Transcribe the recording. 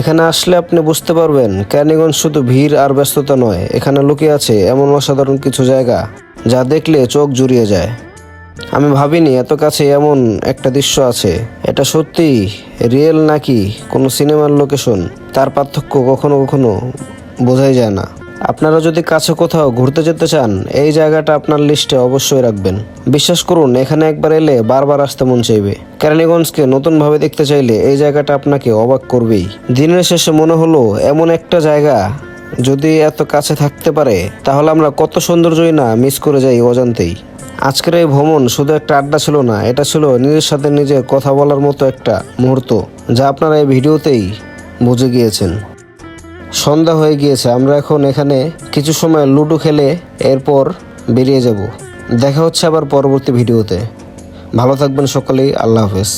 এখানে আসলে আপনি বুঝতে পারবেন ক্যানিগঞ্জ শুধু ভিড় আর ব্যস্ততা নয়, এখানে লুকিয়ে আছে এমন অসাধারণ কিছু জায়গা যা দেখলে চোখ জুড়িয়ে যায়। আমি ভাবিনি এত কাছে এমন একটা দৃশ্য আছে। এটা সত্যি রিয়েল নাকি কোনো সিনেমার লোকেশন? তার পার্থক্য কখনো কখনো বোঝাই যায় না। আপনারা যদি কাছে কোথাও ঘুরতে যেতে চান, এই জায়গাটা আপনার লিস্টে অবশ্যই রাখবেন। বিশ্বাস করুন, এখানে একবার এলে বারবার আসতে মন চাইবে। কেরানীগঞ্জকে নতুনভাবে দেখতে চাইলে এই জায়গাটা আপনাকে অবাক করবেই। দিনের শেষে মনে হলো, এমন একটা জায়গা যদি এত কাছে থাকতে পারে, তাহলে আমরা কত সৌন্দর্যই না মিস করে যাই অজান্তেই। আজকের এই ভ্রমণ শুধু একটা আড্ডা ছিল না, এটা ছিল নিজের সাথে নিজে কথা বলার মতো একটা মুহূর্ত, যা আপনারা এই ভিডিওতেই বুঝে গিয়েছেন। সন্ধ্যা হয়ে গিয়েছে, আমরা এখন এখানে কিছু সময় লুডো খেলে এরপর বেরিয়ে যাব। দেখা হচ্ছে আবার পরবর্তী ভিডিওতে। ভালো থাকবেন সকলেই, আল্লাহ হাফেজ।